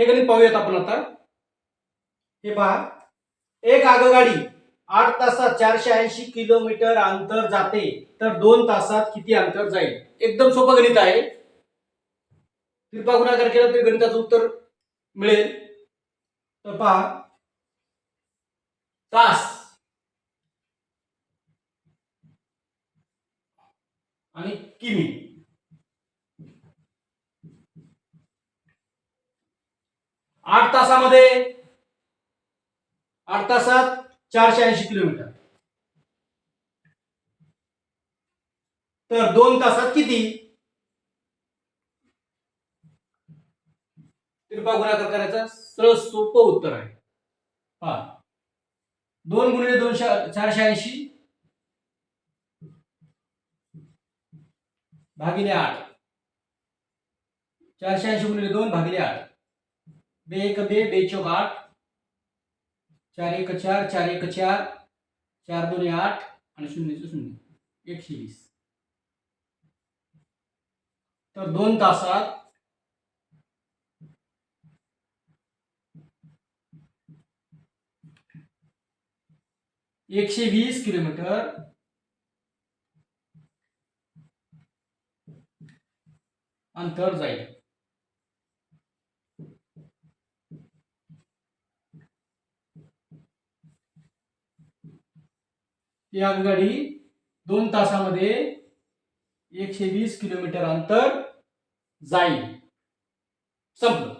हे गणित पाहूयात आपण आता. हे पहा. एक आगगाडी आठ तासात चारशे ऐंशी किलोमीटर अंतर जाते. तर दोन तासात किती अंतर जाईल? एकदम सोपं गणित आहे. कृपा गुणाकार केला तरी गणिताचं उत्तर मिळेल. तर पहा. तास. आणि किमी. आठ तासामध्ये आठ तासात चारशे ऐंशी किलोमीटर. तर दोन तासात किती? कृपा गुणाकार करायचा. सरळ सोपं उत्तर आहे. हा दोन गुणिले दोनशे चारशे ऐंशी. भागिले आठ. चारशे ऐंशी गुणिले दोन भागिले आठ. बे एक बे बे चौक आठ चार एक चार चार एक चार चार दोन आठ आणि शून्य शून्य एकशे वीस तर दोन तासात एकशे वीस किलोमीटर अंतर जाईल ही आगगाडी दोन तासामध्ये एकशे वीस किलोमीटर अंतर जाईल. संपलं.